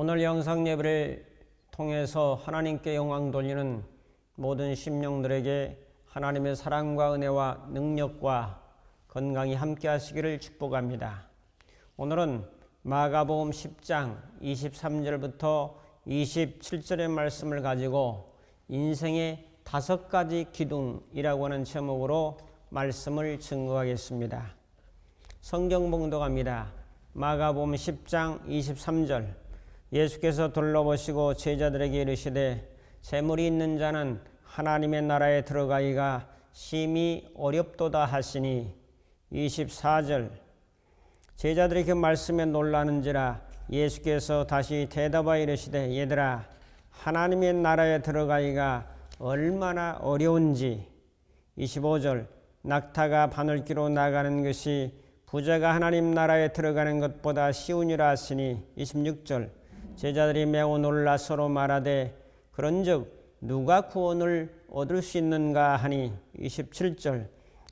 오늘 영상 예배를 통해서 하나님께 영광 돌리는 모든 심령들에게 하나님의 사랑과 은혜와 능력과 건강이 함께 하시기를 축복합니다. 오늘은 마가복음 10장 23절부터 27절의 말씀을 가지고 인생의 다섯 가지 기둥이라고 하는 제목으로 말씀을 증거하겠습니다. 성경 봉독합니다. 마가복음 10장 23절 예수께서 둘러보시고 제자들에게 이르시되 재물이 있는 자는 하나님의 나라에 들어가기가 심히 어렵도다 하시니. 24절. 제자들이 그 말씀에 놀라는지라 예수께서 다시 대답하여 이르시되 얘들아 하나님의 나라에 들어가기가 얼마나 어려운지. 25절. 낙타가 바늘기로 나가는 것이 부자가 하나님 나라에 들어가는 것보다 쉬우니라 하시니. 26절 제자들이 매우 놀라 서로 말하되 그런즉 누가 구원을 얻을 수 있는가 하니 27절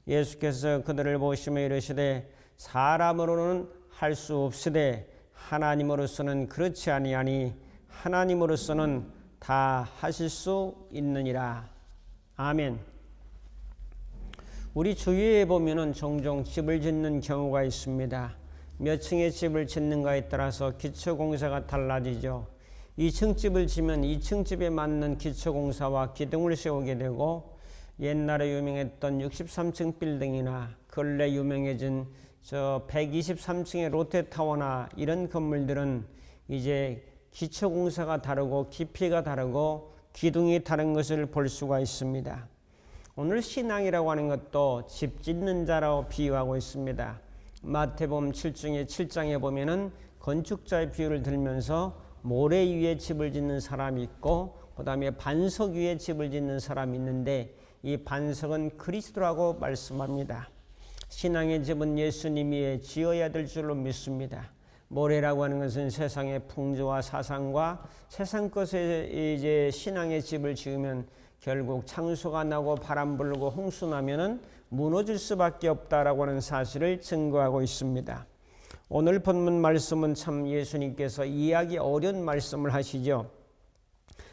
예수께서 그들을 보시며 이르시되 사람으로는 할 수 없으되 하나님으로서는 그렇지 아니하니 하나님으로서는 다 하실 수 있느니라 아멘. 우리 주위에 보면은 종종 집을 짓는 경우가 있습니다. 몇 층의 집을 짓는가에 따라서 기초공사가 달라지죠. 2층 집을 지면 2층 집에 맞는 기초공사와 기둥을 세우게 되고 옛날에 유명했던 63층 빌딩이나 근래 유명해진 저 123층의 롯데타워나 이런 건물들은 이제 기초공사가 다르고 깊이가 다르고 기둥이 다른 것을 볼 수가 있습니다. 오늘 신앙이라고 하는 것도 집 짓는 자라고 비유하고 있습니다. 마태복음 7장에 7장에 보면은 건축자의 비유를 들면서 모래 위에 집을 짓는 사람이 있고 그다음에 반석 위에 집을 짓는 사람이 있는데 이 반석은 그리스도라고 말씀합니다. 신앙의 집은 예수님이 지어야 될 줄로 믿습니다. 모래라고 하는 것은 세상의 풍조와 사상과 세상 것에 이제 신앙의 집을 지으면 결국 창수가 나고 바람 불고 홍수 나면은 무너질 수밖에 없다라고 하는 사실을 증거하고 있습니다. 오늘 본문 말씀은 참 예수님께서 이해하기 어려운 말씀을 하시죠.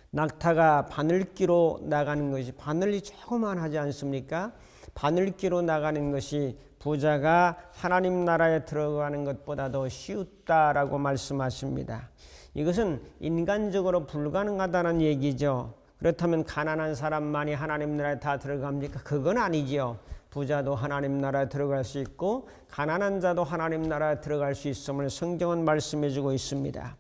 낙타가 바늘기로 나가는 것이 바늘이 조그만 하지 않습니까? 바늘기로 나가는 것이 부자가 하나님 나라에 들어가는 것보다도 쉬웠다라고 말씀하십니다. 이것은 인간적으로 불가능하다는 얘기죠. 그렇다면 가난한 사람만이 하나님 나라에 다 들어갑니까? 그건 아니지요. 부자도 하나님 나라에 들어갈 수 있고 가난한 자도 하나님 나라에 들어갈 수 있음을 성경은 말씀해 주고 있습니다.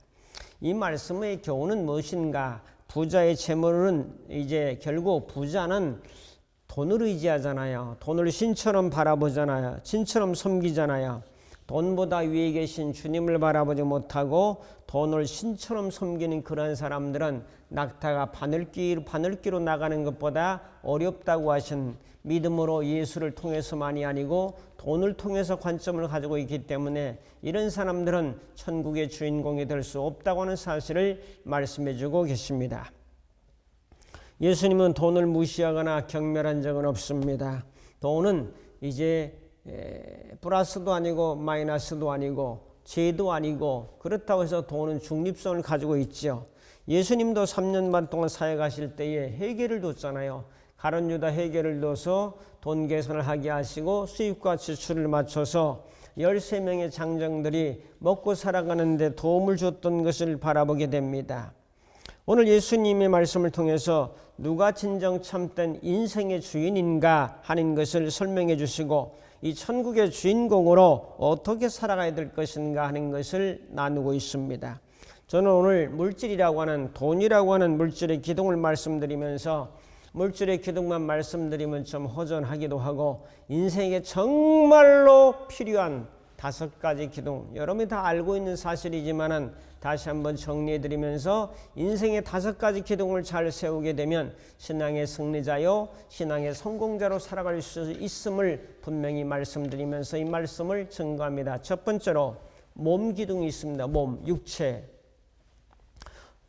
이 말씀의 교훈은 무엇인가? 부자의 재물은 이제 결국 부자는 돈을 의지하잖아요. 돈을 신처럼 바라보잖아요. 신처럼 섬기잖아요. 돈보다 위에 계신 주님을 바라보지 못하고 돈을 신처럼 섬기는 그런 사람들은 낙타가 바늘기, 바늘기로 나가는 것보다 어렵다고 하신 믿음으로 예수를 통해서만이 아니고 돈을 통해서 관점을 가지고 있기 때문에 이런 사람들은 천국의 주인공이 될 수 없다고 하는 사실을 말씀해 주고 계십니다. 예수님은 돈을 무시하거나 경멸한 적은 없습니다. 돈은 이제 플러스도 아니고 마이너스도 아니고 죄도 아니고 그렇다고 해서 돈은 중립성을 가지고 있죠. 예수님도 3년 반 동안 사회 가실 때에 회개를 뒀잖아요. 가론 유다 회개를 둬서 돈 계산을 하게 하시고 수입과 지출을 맞춰서 13명의 장정들이 먹고 살아가는데 도움을 줬던 것을 바라보게 됩니다. 오늘 예수님의 말씀을 통해서 누가 진정 참된 인생의 주인인가 하는 것을 설명해 주시고 이 천국의 주인공으로 어떻게 살아가야 될 것인가 하는 것을 나누고 있습니다. 저는 오늘 물질이라고 하는 돈이라고 하는 물질의 기둥을 말씀드리면서 물질의 기둥만 말씀드리면 좀 허전하기도 하고 인생에 정말로 필요한 다섯 가지 기둥 여러분이 다 알고 있는 사실이지만은 다시 한번 정리해 드리면서 인생의 다섯 가지 기둥을 잘 세우게 되면 신앙의 승리자요 신앙의 성공자로 살아갈 수 있음을 분명히 말씀드리면서 이 말씀을 증거합니다. 첫 번째로 몸 기둥이 있습니다. 몸 육체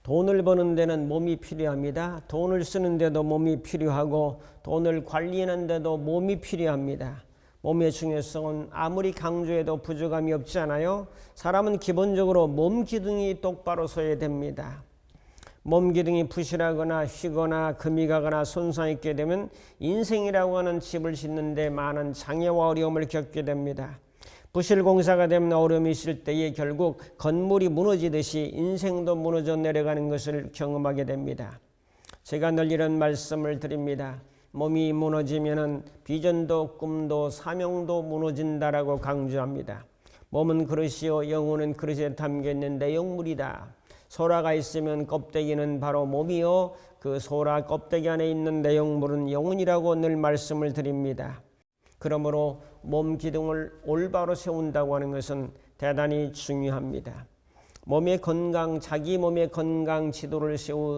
돈을 버는 데는 몸이 필요합니다. 돈을 쓰는 데도 몸이 필요하고 돈을 관리하는 데도 몸이 필요합니다. 몸의 중요성은 아무리 강조해도 부족함이 없지 않아요. 사람은 기본적으로 몸 기둥이 똑바로 서야 됩니다. 몸 기둥이 부실하거나 휘거나 금이 가거나 손상 있게 되면 인생이라고 하는 집을 짓는데 많은 장애와 어려움을 겪게 됩니다. 부실 공사가 되면 어려움이 있을 때에 결국 건물이 무너지듯이 인생도 무너져 내려가는 것을 경험하게 됩니다. 제가 늘 이런 말씀을 드립니다. 몸이 무너지면은 비전도 꿈도 사명도 무너진다라고 강조합니다. 몸은 그릇이요 영혼은 그릇에 담겨 있는 내용물이다. 소라가 있으면 껍데기는 바로 몸이요 그 소라 껍데기 안에 있는 내용물은 영혼이라고 늘 말씀을 드립니다. 그러므로 몸 기둥을 올바로 세운다고 하는 것은 대단히 중요합니다. 몸의 건강, 자기 몸의 건강 지도를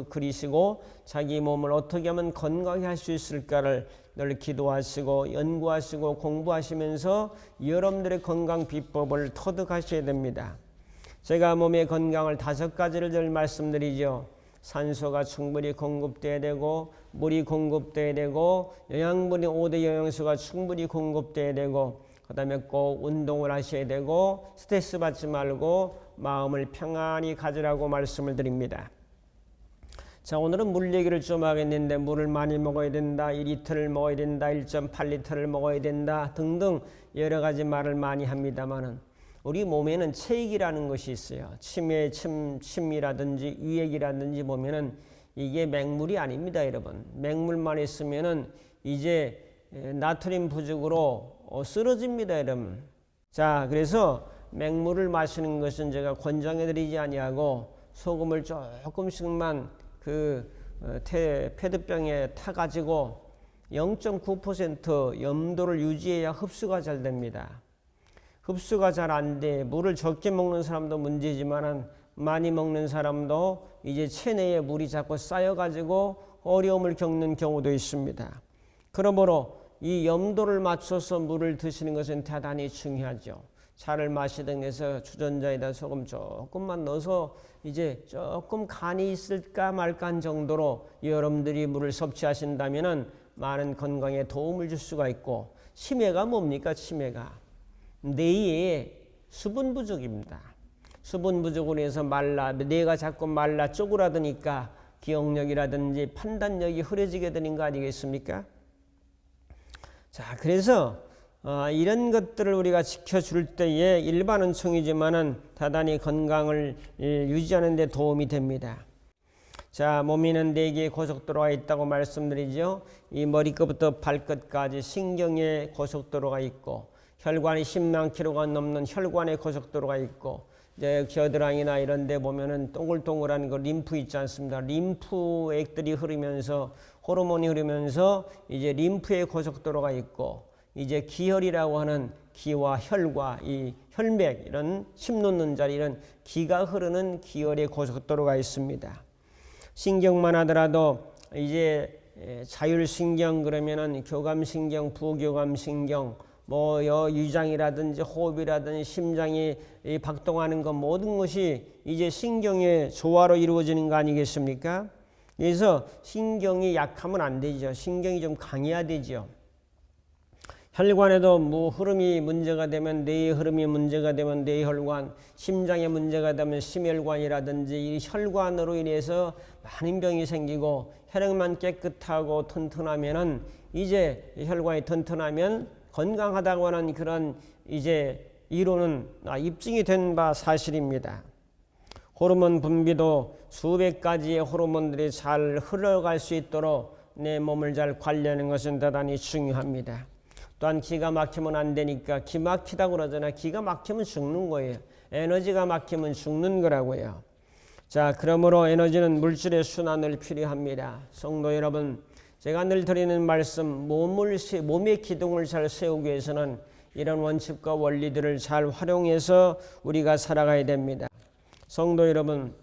그리시고 자기 몸을 어떻게 하면 건강히 할 수 있을까를 늘 기도하시고 연구하시고 공부하시면서 여러분들의 건강 비법을 터득하셔야 됩니다. 제가 몸의 건강을 다섯 가지를 늘 말씀드리죠. 산소가 충분히 공급돼야 되고 물이 공급돼야 되고 영양분이 5대 영양소가 충분히 공급돼야 되고 그다음에 꼭 운동을 하셔야 되고 스트레스 받지 말고 마음을 평안히 가지라고 말씀을 드립니다. 자 오늘은 물 얘기를 좀 하겠는데 물을 많이 먹어야 된다 2리터를 먹어야 된다 1.8리터를 먹어야 된다 등등 여러 가지 말을 많이 합니다만은 우리 몸에는 체액이라는 것이 있어요. 치매 침, 침이라든지 위액이라든지 보면은 이게 맹물이 아닙니다 여러분. 맹물만 있으면은 이제 나트륨 부족으로 어, 쓰러집니다 여러분. 자 그래서 맹물을 마시는 것은 제가 권장해 드리지 아니하고 소금을 조금씩만 그 어, 페트병에 타 가지고 0.9% 염도를 유지해야 흡수가 잘 됩니다. 흡수가 잘 안 돼. 물을 적게 먹는 사람도 문제지만은 많이 먹는 사람도 이제 체내에 물이 자꾸 쌓여 가지고 어려움을 겪는 경우도 있습니다. 그러므로 이 염도를 맞춰서 물을 드시는 것은 대단히 중요하죠. 차를 마시던 해서 주전자에다 소금 조금만 넣어서 이제 조금 간이 있을까 말까 한 정도로 여러분들이 물을 섭취하신다면 많은 건강에 도움을 줄 수가 있고 치매가 뭡니까 치매가 뇌에 수분 부족입니다. 수분 부족으로 해서 말라 뇌가 자꾸 말라 쪼그라드니까 기억력이라든지 판단력이 흐려지게 되는 거 아니겠습니까? 자 그래서 어, 이런 것들을 우리가 지켜줄 때에 일반 은총이지만은 대단히 건강을 유지하는 데 도움이 됩니다. 자, 몸에는 네 개의 고속도로가 있다고 말씀드리죠. 이 머리끝부터 발끝까지 신경의 고속도로가 있고 혈관이 10만 킬로가 넘는 혈관의 고속도로가 있고 이제 겨드랑이나 이런 데 보면은 동글동글한 그 림프 있지 않습니다. 림프액들이 흐르면서 호르몬이 흐르면서 이제 림프의 고속도로가 있고 이제 기혈이라고 하는 기와 혈과 이 혈맥 이런 침 놓는 자리 이런 기가 흐르는 기혈의 고속도로가 있습니다. 신경만 하더라도 이제 자율신경 그러면은 교감신경, 부교감신경, 뭐 유장이라든지 호흡이라든지 심장이 박동하는 것 모든 것이 이제 신경의 조화로 이루어지는 거 아니겠습니까? 그래서 신경이 약하면 안 되죠. 신경이 좀 강해야 되죠. 혈관에도 뭐 흐름이 문제가 되면 뇌의 흐름이 문제가 되면 뇌혈관, 심장에 문제가 되면 심혈관이라든지 이 혈관으로 인해서 많은 병이 생기고 혈액만 깨끗하고 튼튼하면은 이제 혈관이 튼튼하면 건강하다고 하는 그런 이제 이론은 아, 입증이 된 바 사실입니다. 호르몬 분비도 수백 가지의 호르몬들이 잘 흘러갈 수 있도록 내 몸을 잘 관리하는 것은 대단히 중요합니다. 또한 기가 막히면 안 되니까 기 막히다고 그러잖아. 기가 막히면 죽는 거예요. 에너지가 막히면 죽는 거라고요. 자, 그러므로 에너지는 물질의 순환을 필요합니다. 성도 여러분, 제가 늘 드리는 말씀, 몸을 몸의 기둥을 잘 세우기 위해서는 이런 원칙과 원리들을 잘 활용해서 우리가 살아가야 됩니다. 성도 여러분,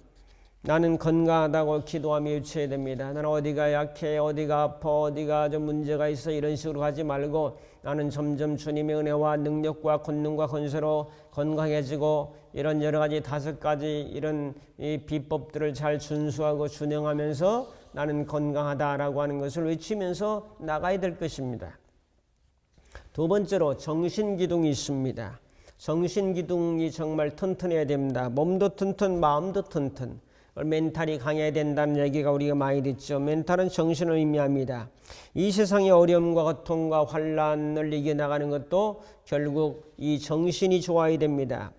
나는 건강하다고 기도하며 유치해야 됩니다. 나는 어디가 약해, 어디가 아파, 어디가 좀 문제가 있어 이런 식으로 하지 말고 나는 점점 주님의 은혜와 능력과 권능과 건세로 건강해지고 이런 여러 가지 다섯 가지 이런 이 비법들을 잘 준수하고 준행하면서 나는 건강하다라고 하는 것을 외치면서 나가야 될 것입니다. 두 번째로 정신 기둥이 있습니다. 정신 기둥이 정말 튼튼해야 됩니다. 몸도 튼튼, 마음도 튼튼. 멘탈이 강해야 된다는 얘기가 우리가 많이 듣죠. 멘탈은 정신을 의미합니다. 이 세상의 어려움과 고통과 환란을 이겨나가는 것도 결국 이 정신이 좋아야 됩니다.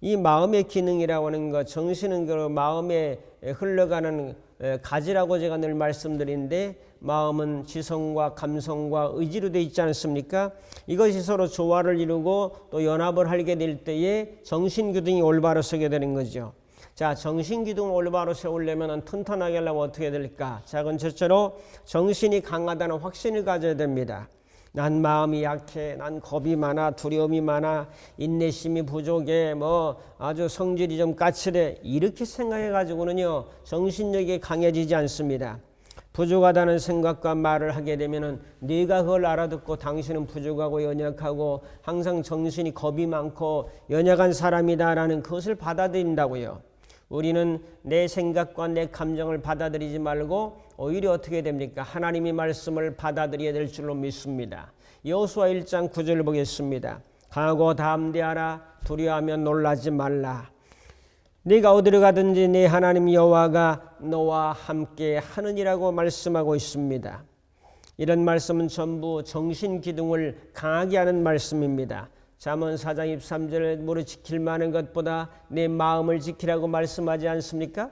이 마음의 기능이라고 하는 것, 정신은 그 마음에 흘러가는 가지라고 제가 늘 말씀드리는데 마음은 지성과 감성과 의지로 되어 있지 않습니까? 이것이 서로 조화를 이루고 또 연합을 하게 될 때에 정신 기둥이 올바로 서게 되는 거죠. 자, 정신 기둥을 올바로 세우려면 튼튼하게 하려면 어떻게 될까? 작은 첫째로 정신이 강하다는 확신을 가져야 됩니다. 난 마음이 약해, 난 겁이 많아, 두려움이 많아, 인내심이 부족해, 뭐 아주 성질이 좀 까칠해 이렇게 생각해 가지고는요 정신력이 강해지지 않습니다. 부족하다는 생각과 말을 하게 되면은 네가 그걸 알아듣고 당신은 부족하고 연약하고 항상 정신이 겁이 많고 연약한 사람이다라는 그것을 받아들인다고요. 우리는 내 생각과 내 감정을 받아들이지 말고 오히려 어떻게 됩니까? 하나님의 말씀을 받아들여야 될 줄로 믿습니다. 여호수아 1장 9절 보겠습니다. 강하고 담대하라 두려워하면 놀라지 말라. 네가 어디로 가든지 네 하나님 여호와가 너와 함께 하느니라고 말씀하고 있습니다. 이런 말씀은 전부 정신 기둥을 강하게 하는 말씀입니다. 잠언 4장 23절에 무릇 지킬 만한 것보다 내 마음을 지키라고 말씀하지 않습니까?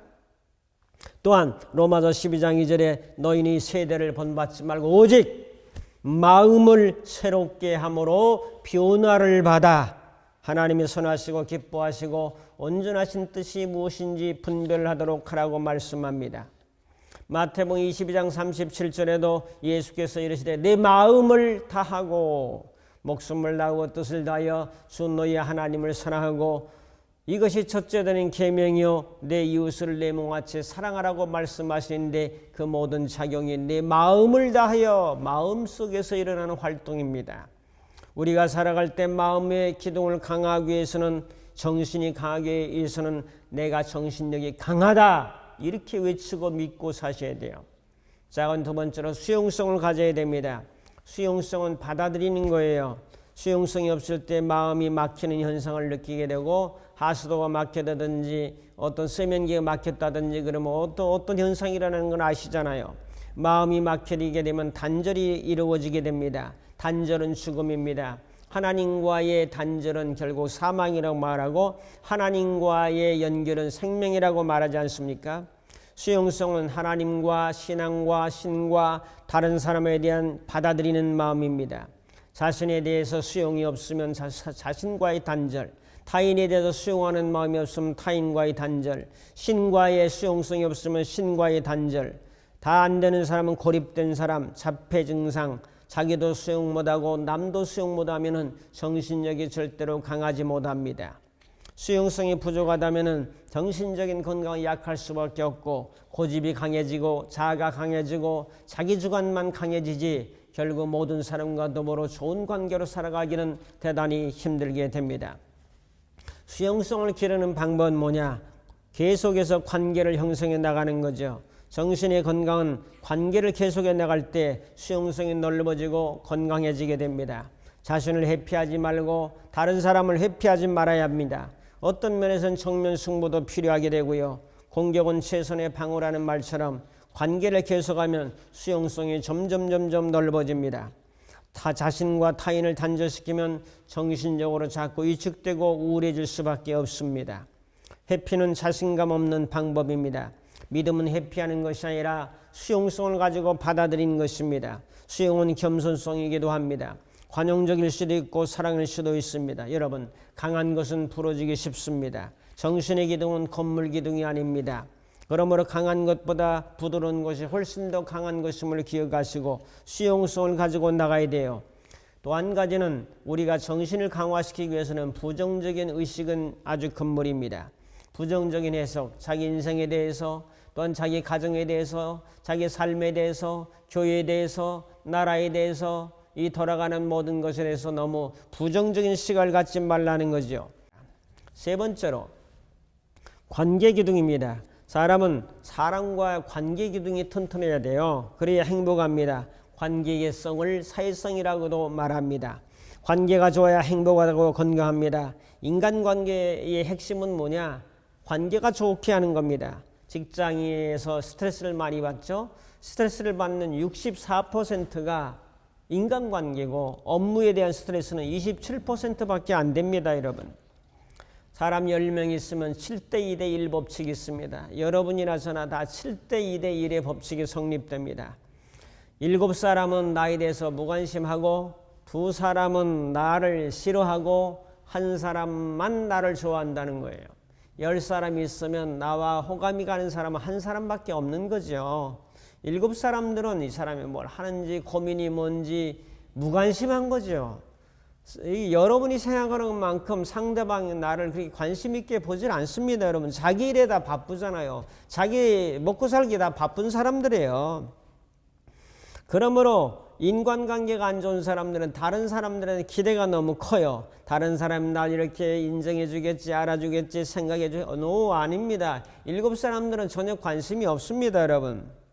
또한 로마서 12장 2절에 너희는 세대를 본받지 말고 오직 마음을 새롭게 함으로 변화를 받아 하나님이 선하시고 기뻐하시고 온전하신 뜻이 무엇인지 분별하도록 하라고 말씀합니다. 마태복음 22장 37절에도 예수께서 이르시되 내 마음을 다하고 목숨을 다하고 뜻을 다하여 주 너희 하나님을 사랑하고 이것이 첫째 되는 계명이요 내 이웃을 내 몸같이 사랑하라고 말씀하시는데 그 모든 작용이 내 마음을 다하여 마음 속에서 일어나는 활동입니다. 우리가 살아갈 때 마음의 기둥을 강화하기 위해서는 정신이 강하게 위해서는 내가 정신력이 강하다 이렇게 외치고 믿고 사셔야 돼요. 작은 두 번째로 수용성을 가져야 됩니다. 수용성은 받아들이는 거예요. 수용성이 없을 때 마음이 막히는 현상을 느끼게 되고 하수도가 막혔다든지 어떤 세면기가 막혔다든지 그러면 어떤 어떤 현상이라는 걸 아시잖아요. 마음이 막히게 되면 단절이 이루어지게 됩니다. 단절은 죽음입니다. 하나님과의 단절은 결국 사망이라고 말하고 하나님과의 연결은 생명이라고 말하지 않습니까? 수용성은 하나님과 신앙과 신과 다른 사람에 대한 받아들이는 마음입니다. 자신에 대해서 수용이 없으면 자, 자신과의 단절, 타인에 대해서 수용하는 마음이 없으면 타인과의 단절, 신과의 수용성이 없으면 신과의 단절, 다 안 되는 사람은 고립된 사람, 자폐 증상, 자기도 수용 못하고 남도 수용 못하면은 정신력이 절대로 강하지 못합니다. 수용성이 부족하다면은 정신적인 건강이 약할 수밖에 없고 고집이 강해지고 자아가 강해지고 자기 주관만 강해지지 결국 모든 사람과 더불어 좋은 관계로 살아가기는 대단히 힘들게 됩니다. 수용성을 기르는 방법은 뭐냐? 계속해서 관계를 형성해 나가는 거죠. 정신의 건강은 관계를 계속해 나갈 때 수용성이 넓어지고 건강해지게 됩니다. 자신을 회피하지 말고 다른 사람을 회피하지 말아야 합니다. 어떤 면에서는 정면 승부도 필요하게 되고요. 공격은 최선의 방어라는 말처럼 관계를 계속하면 수용성이 점점 점점 넓어집니다. 타 자신과 타인을 단절시키면 정신적으로 자꾸 위축되고 우울해질 수밖에 없습니다. 회피는 자신감 없는 방법입니다. 믿음은 회피하는 것이 아니라 수용성을 가지고 받아들이는 것입니다. 수용은 겸손성이기도 합니다. 관용적일 수도 있고 사랑일 수도 있습니다. 여러분, 강한 것은 부러지기 쉽습니다. 정신의 기둥은 건물 기둥이 아닙니다. 그러므로 강한 것보다 부드러운 것이 훨씬 더 강한 것임을 기억하시고 수용성을 가지고 나가야 돼요. 또 한 가지는 우리가 정신을 강화시키기 위해서는 부정적인 의식은 아주 건물입니다. 부정적인 해석, 자기 인생에 대해서 또한 자기 가정에 대해서, 자기 삶에 대해서, 교회에 대해서, 나라에 대해서 이 돌아가는 모든 것에 대해서 너무 부정적인 시각을 갖지 말라는 거죠. 세 번째로 관계 기둥입니다. 사람은 사람과 관계 기둥이 튼튼해야 돼요. 그래야 행복합니다. 관계의 성을 사회성이라고도 말합니다. 관계가 좋아야 행복하고 건강합니다. 인간관계의 핵심은 뭐냐? 관계가 좋게 하는 겁니다. 직장에서 스트레스를 많이 받죠. 스트레스를 받는 64%가 인간관계고 업무에 대한 스트레스는 27%밖에 안 됩니다, 여러분. 사람 10명 있으면 7대 2대 1 법칙이 있습니다. 여러분이나 저나 다 7대 2대 1의 법칙이 성립됩니다. 일곱 사람은 나에 대해서 무관심하고 두 사람은 나를 싫어하고 한 사람만 나를 좋아한다는 거예요. 열 사람이 있으면 나와 호감이 가는 사람은 한 사람밖에 없는 거죠. 일곱 사람들은 이 사람이 뭘 하는지 고민이 뭔지 무관심한 거죠. 이 여러분이 생각하는 만큼 상대방이 나를 그렇게 관심 있게 보질 않습니다, 여러분. 자기 일에 다 바쁘잖아요. 자기 먹고 살기 다 바쁜 사람들이에요. 그러므로 인간관계가 안 좋은 사람들은 다른 사람들한테 기대가 너무 커요. 다른 사람 날 이렇게 인정해 주겠지, 알아주겠지, 생각해 주, 노, 아닙니다. 일곱 사람들은 전혀 관심이 없습니다, 여러분.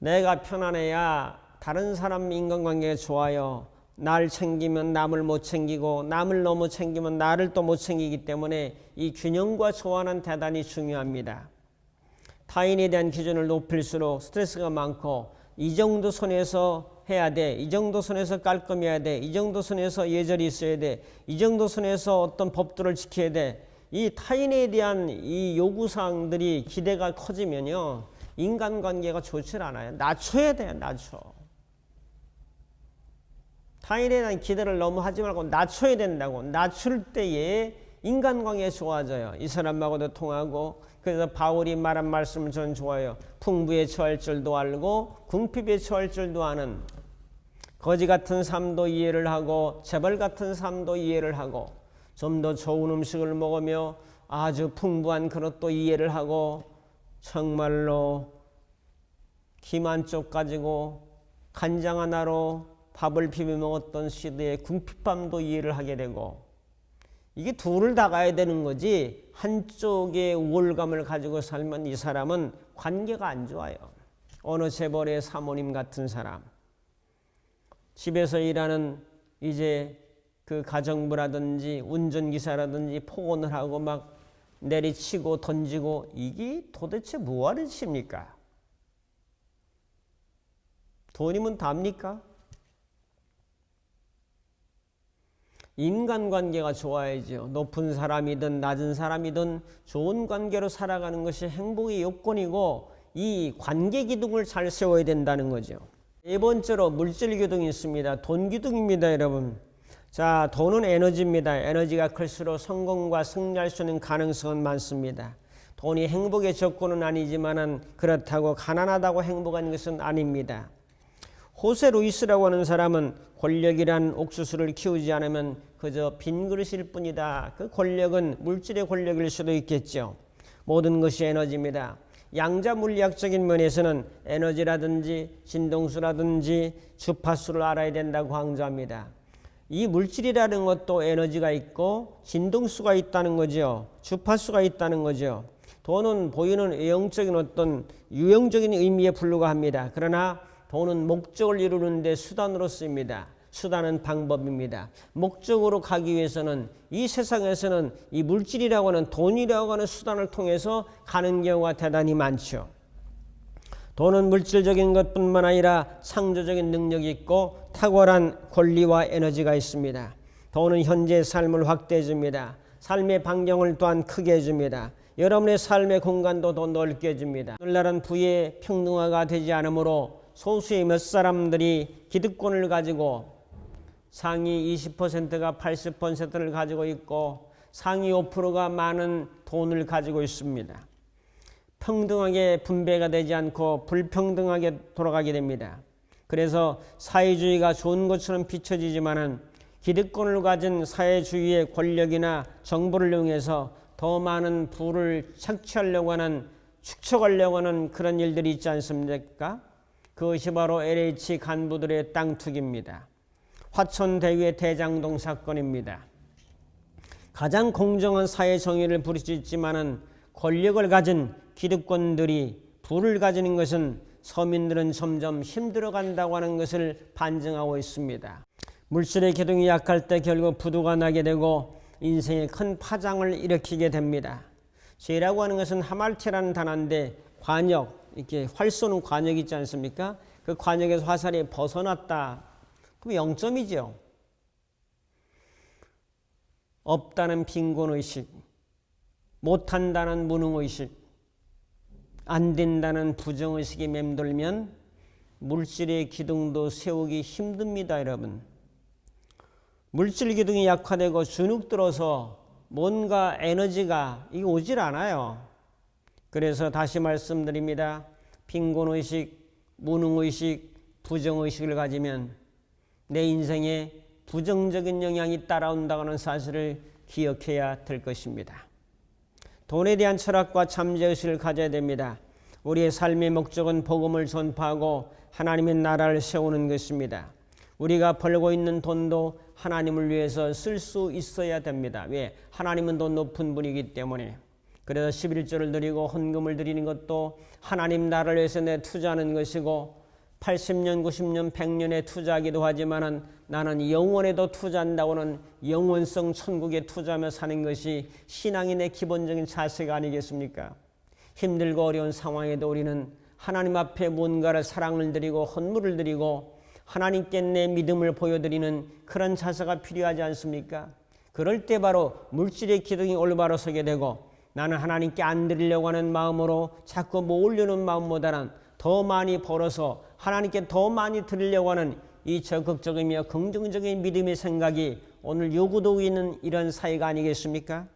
내가 편안해야 다른 사람 인간관계가 좋아요. 날 챙기면 남을 못 챙기고 남을 너무 챙기면 나를 또 못 챙기기 때문에 이 균형과 조화는 대단히 중요합니다. 타인에 대한 기준을 높일수록 스트레스가 많고 이 정도 선에서 해야 돼. 이 정도 선에서 깔끔해야 돼. 이 정도 선에서 예절이 있어야 돼. 이 정도 선에서 어떤 법들을 지켜야 돼. 이 타인에 대한 이 요구사항들이 기대가 커지면요. 인간관계가 좋질 않아요. 낮춰야 돼요. 낮춰. 타인에 대한 기대를 너무 하지 말고 낮춰야 된다고. 낮출 때에 인간관계 좋아져요. 이 사람하고도 통하고 그래서 바울이 말한 말씀을 저는 좋아요. 풍부에 처할 줄도 알고 궁핍에 처할 줄도 아는 거지 같은 삶도 이해를 하고 재벌 같은 삶도 이해를 하고 좀 더 좋은 음식을 먹으며 아주 풍부한 그릇도 이해를 하고 정말로 김 한 쪽 가지고 간장 하나로 밥을 비벼 먹었던 시대의 궁핍함도 이해를 하게 되고 이게 둘을 다 가야 되는 거지 한쪽의 우월감을 가지고 살면 이 사람은 관계가 안 좋아요. 어느 재벌의 사모님 같은 사람 집에서 일하는 이제 그 가정부라든지 운전기사라든지 폭언을 하고 막 내리치고 던지고 이게 도대체 뭐하는 짓입니까? 돈이면 답니까? 인간관계가 좋아야죠. 높은 사람이든 낮은 사람이든 좋은 관계로 살아가는 것이 행복의 요건이고 이 관계 기둥을 잘 세워야 된다는 거죠. 네 번째로 물질 기둥이 있습니다. 돈 기둥입니다, 여러분. 자, 돈은 에너지입니다. 에너지가 클수록 성공과 승리할 수 있는 가능성은 많습니다. 돈이 행복의 조건은 아니지만은 그렇다고 가난하다고 행복한 것은 아닙니다. 호세 루이스라고 하는 사람은 권력이란 옥수수를 키우지 않으면 그저 빈 그릇일 뿐이다. 그 권력은 물질의 권력일 수도 있겠죠. 모든 것이 에너지입니다. 양자 물리학적인 면에서는 에너지라든지 진동수라든지 주파수를 알아야 된다고 강조합니다. 이 물질이라는 것도 에너지가 있고 진동수가 있다는 거죠. 주파수가 있다는 거죠. 돈은 보이는 외형적인 어떤 유형적인 의미에 불과합니다. 그러나 돈은 목적을 이루는 데 수단으로 쓰입니다. 수단은 방법입니다. 목적으로 가기 위해서는 이 세상에서는 이 물질이라고 하는 돈이라고 하는 수단을 통해서 가는 경우가 대단히 많죠. 돈은 물질적인 것뿐만 아니라 창조적인 능력이 있고 탁월한 권리와 에너지가 있습니다. 돈은 현재의 삶을 확대해 줍니다. 삶의 반경을 또한 크게 해 줍니다. 여러분의 삶의 공간도 더 넓게 해 줍니다. 오늘날은 부의 평등화가 되지 않으므로 소수의 몇 사람들이 기득권을 가지고 상위 20%가 80%를 가지고 있고 상위 5%가 많은 돈을 가지고 있습니다. 평등하게 분배가 되지 않고 불평등하게 돌아가게 됩니다. 그래서 사회주의가 좋은 것처럼 비춰지지만은 기득권을 가진 사회주의의 권력이나 정보를 이용해서 더 많은 부를 착취하려고 하는 축적하려고 하는 그런 일들이 있지 않습니까? 그것이 바로 LH 간부들의 땅 투기입니다. 화천 대유의 대장동 사건입니다. 가장 공정한 사회 정의를 부르짖지만은 권력을 가진 기득권들이 부를 가지는 것은 서민들은 점점 힘들어간다고 하는 것을 반증하고 있습니다. 물질의 기둥이 약할 때 결국 부도가 나게 되고 인생에 큰 파장을 일으키게 됩니다. 죄라고 하는 것은 하말티라는 단어인데 관역 이렇게 활 쏘는 관역 있지 않습니까? 그 관역에서 화살이 벗어났다. 그럼 0점이죠. 없다는 빈곤 의식, 못한다는 무능 의식, 안 된다는 부정 의식이 맴돌면 물질의 기둥도 세우기 힘듭니다, 여러분. 물질 기둥이 약화되고 주눅 들어서 뭔가 에너지가 이게 오질 않아요. 그래서 다시 말씀드립니다. 빈곤 의식, 무능 의식, 부정 의식을 가지면 내 인생에 부정적인 영향이 따라온다는 사실을 기억해야 될 것입니다. 돈에 대한 철학과 잠재의식을 가져야 됩니다. 우리의 삶의 목적은 복음을 전파하고 하나님의 나라를 세우는 것입니다. 우리가 벌고 있는 돈도 하나님을 위해서 쓸 수 있어야 됩니다. 왜? 하나님은 더 높은 분이기 때문에. 그래서 11조를 드리고 헌금을 드리는 것도 하나님 나라를 위해서 내 투자하는 것이고 80년, 90년, 100년에 투자하기도 하지만은 나는 영원에도 투자한다고는 영원성 천국에 투자하며 사는 것이 신앙인의 기본적인 자세가 아니겠습니까? 힘들고 어려운 상황에도 우리는 하나님 앞에 뭔가를 사랑을 드리고 헌물을 드리고 하나님께 내 믿음을 보여드리는 그런 자세가 필요하지 않습니까? 그럴 때 바로 물질의 기둥이 올바로 서게 되고 나는 하나님께 안 드리려고 하는 마음으로 자꾸 모으려는 마음보다는 더 많이 벌어서 하나님께 더 많이 드리려고 하는 이 적극적이며 긍정적인 믿음의 생각이 오늘 요구되고 있는 이런 사회가 아니겠습니까?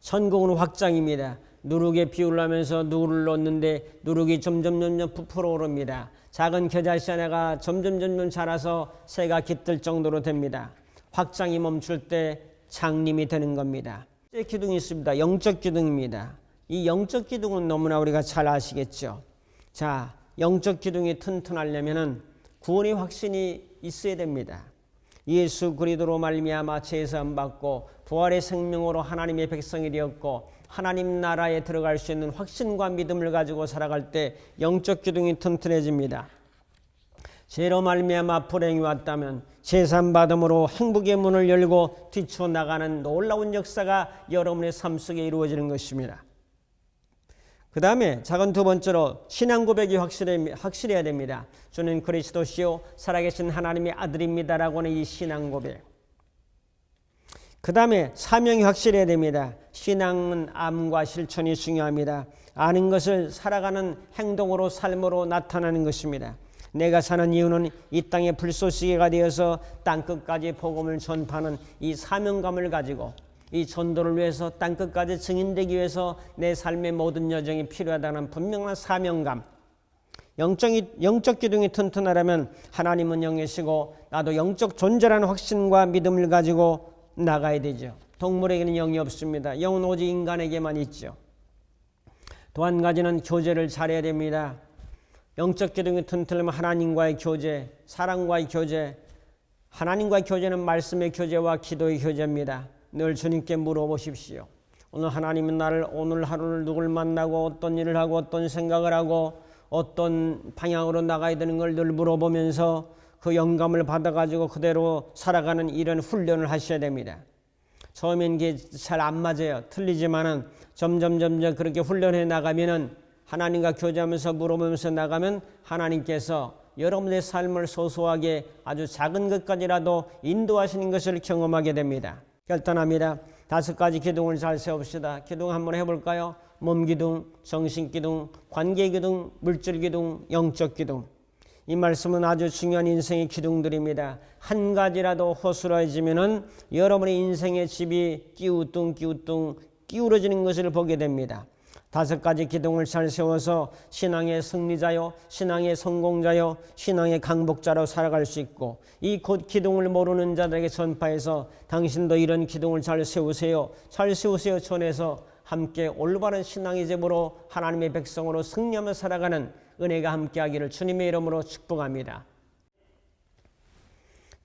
천국은 확장입니다. 누룩에 비유를 하면서 누를 넣는데 누룩이 점점 점점 부풀어 오릅니다. 작은 겨자씨 하나가 점점 점점 자라서 새가 깃들 정도로 됩니다. 확장이 멈출 때 장님이 되는 겁니다. 기둥이 있습니다. 영적 기둥입니다. 이 영적 기둥은 너무나 우리가 잘 아시겠죠. 자, 영적 기둥이 튼튼하려면은 구원의 확신이 있어야 됩니다. 예수 그리스도로 말미암아 제사함 받고 부활의 생명으로 하나님의 백성이 되었고 하나님 나라에 들어갈 수 있는 확신과 믿음을 가지고 살아갈 때 영적 기둥이 튼튼해집니다. 죄로 말미암아 불행이 왔다면 제산 받음으로 행복의 문을 열고 뒤쳐 나가는 놀라운 역사가 여러분의 삶 속에 이루어지는 것입니다. 그 다음에 작은 두 번째로 신앙 고백이 확실해, 확실해야 됩니다. 저는 그리스도시요 살아계신 하나님의 아들입니다라고 하는 이 신앙 고백. 그 다음에 사명이 확실해야 됩니다. 신앙은 암과 실천이 중요합니다. 아는 것을 살아가는 행동으로 삶으로 나타나는 것입니다. 내가 사는 이유는 이 땅의 불쏘시개가 되어서 땅 끝까지 복음을 전파하는 이 사명감을 가지고 이 전도를 위해서 땅 끝까지 증인되기 위해서 내 삶의 모든 여정이 필요하다는 분명한 사명감. 영적이, 영적 기둥이 튼튼하려면 하나님은 영이시고 나도 영적 존재라는 확신과 믿음을 가지고 나가야 되죠. 동물에게는 영이 없습니다. 영은 오직 인간에게만 있죠. 또 한 가지는 교제를 잘해야 됩니다. 영적 기둥이 튼튼하면 하나님과의 교제, 사랑과의 교제, 하나님과의 교제는 말씀의 교제와 기도의 교제입니다. 늘 주님께 물어보십시오. 오늘 하나님은 나를 오늘 하루를 누굴 만나고 어떤 일을 하고 어떤 생각을 하고 어떤 방향으로 나가야 되는 걸 늘 물어보면서 그 영감을 받아가지고 그대로 살아가는 이런 훈련을 하셔야 됩니다. 처음엔 이게 잘 안 맞아요. 틀리지만은 점점 점점 그렇게 훈련해 나가면은 하나님과 교제하면서 물어보면서 나가면 하나님께서 여러분의 삶을 소소하게 아주 작은 것까지라도 인도하시는 것을 경험하게 됩니다. 결단합니다. 다섯 가지 기둥을 잘 세웁시다. 기둥 한번 해볼까요? 몸 기둥, 정신 기둥, 관계 기둥, 물질 기둥, 영적 기둥. 이 말씀은 아주 중요한 인생의 기둥들입니다. 한 가지라도 허술해지면은 여러분의 인생의 집이 끼우뚱 끼우뚱 끼우러지는 것을 보게 됩니다. 다섯 가지 기둥을 잘 세워서 신앙의 승리자요, 신앙의 성공자요, 신앙의 강복자로 살아갈 수 있고 이 곧 기둥을 모르는 자들에게 전파해서 당신도 이런 기둥을 잘 세우세요, 잘 세우세요 전해서 함께 올바른 신앙의 제보로 하나님의 백성으로 승리하며 살아가는 은혜가 함께하기를 주님의 이름으로 축복합니다.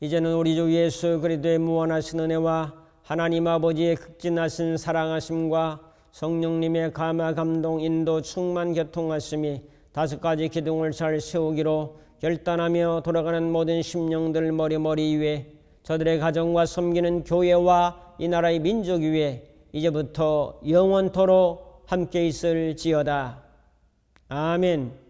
이제는 우리 주 예수 그리스도의 무한하신 은혜와 하나님 아버지의 극진하신 사랑하심과 성령님의 감화 감동 인도 충만 교통하심이 다섯 가지 기둥을 잘 세우기로 결단하며 돌아가는 모든 심령들 머리머리 위에 저들의 가정과 섬기는 교회와 이 나라의 민족 위에 이제부터 영원토록 함께 있을지어다. 아멘.